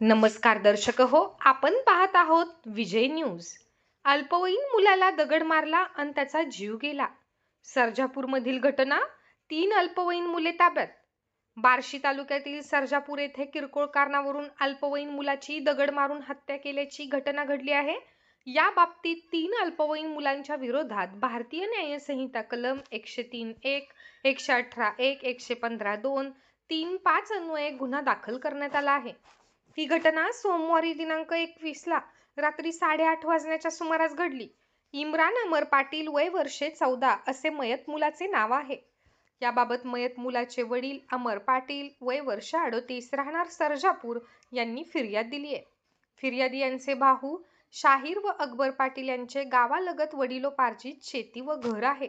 नमस्कार दर्शक हो आपण पाहत आहोत विजय न्यूज. अल्पवयीन मुलाला दगड मारला आणि त्याचा जीव गेला. सर्जापूरमधील घटना तीन अल्पवयीन मुले ताब्यात. बार्शी तालुक्यातील सर्जापूर येथे किरकोळ कारणावरून अल्पवयीन मुलाची दगड मारून हत्या केल्याची घटना घडली आहे. या बाबतीत तीन अल्पवयीन मुलांच्या विरोधात भारतीय न्यायसंहिता कलम एकशे तीन एक एकशे अठरा एक एकशे पंधरा दोन तीन पाच अन्वये गुन्हा दाखल करण्यात आला आहे. ही घटना सोमवारी दिनांक एकवीसला रात्री साडेआठ वाजण्याच्या सुमारास घडली. इम्रान अमर पाटील वय वर्षे चौदा असे मयत मुलाचे नाव आहे. याबाबत मयत मुलाचे वडील अमर पाटील वय वर्ष अडोतीस राहणार सर्जापूर यांनी फिर्याद दिली आहे. फिर्यादी यांचे भाऊ शाहीर व अकबर पाटील यांचे गावालगत वडिलोपार्जित शेती व घर आहे.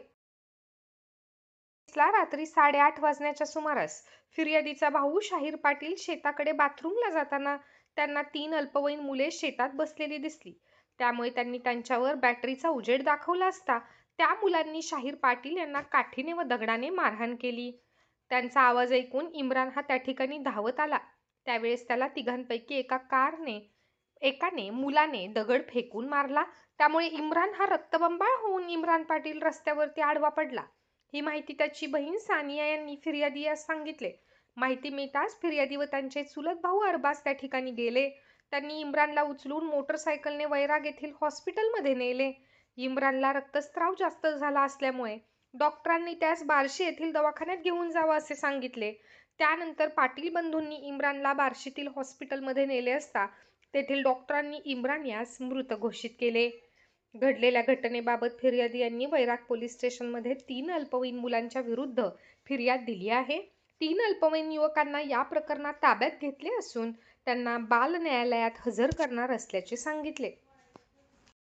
ला रात्री साडेआठ वाजण्याच्या सुमारास फिर्यादीचा भाऊ शाहीर पाटील शेताकडे बाथरूमला जाताना त्यांना तीन अल्पवयीन मुले शेतात बसलेली दिसली. त्यामुळे त्यांनी त्यांच्यावर बॅटरीचा उजेड दाखवला असता त्या मुलांनी शाहीर पाटील यांना काठीने व दगडाने मारहाण केली. त्यांचा आवाज ऐकून इम्रान हा त्या ठिकाणी धावत आला. त्यावेळेस त्याला तिघांपैकी एका कारने एकाने मुलाने दगड फेकून मारला. त्यामुळे इम्रान हा रक्तबंबाळ होऊन इम्रान पाटील रस्त्यावरती आडवा पडला. ही माहिती त्याची बहीण सानिया यांनी फिर्यादी यास सांगितले. माहिती मिळताच फिर्यादी व त्यांचे चुलत भाऊ अरबाज त्या ठिकाणी गेले. त्यांनी इम्रानला उचलून मोटरसायकलने वैराग येथील हॉस्पिटलमध्ये नेले. इम्रानला रक्तस्राव जास्त झाला असल्यामुळे डॉक्टरांनी त्यास बार्शी येथील दवाखान्यात घेऊन जावं असे सांगितले. त्यानंतर पाटील बंधूंनी इम्रानला बार्शीतील हॉस्पिटलमध्ये नेले असता तेथील डॉक्टरांनी इम्रान यास मृत घोषित केले. घडलेल्या घटनेबाबत फिर्यादी यांनी वैराग पोलीस स्टेशनमध्ये तीन अल्पवयीन मुलांच्या विरुद्ध फिर्याद दिली आहे. तीन अल्पवयीन युवकांना या प्रकरणात ताब्यात घेतले असून त्यांना बाल न्यायालयात हजर करणार असल्याचे सांगितले.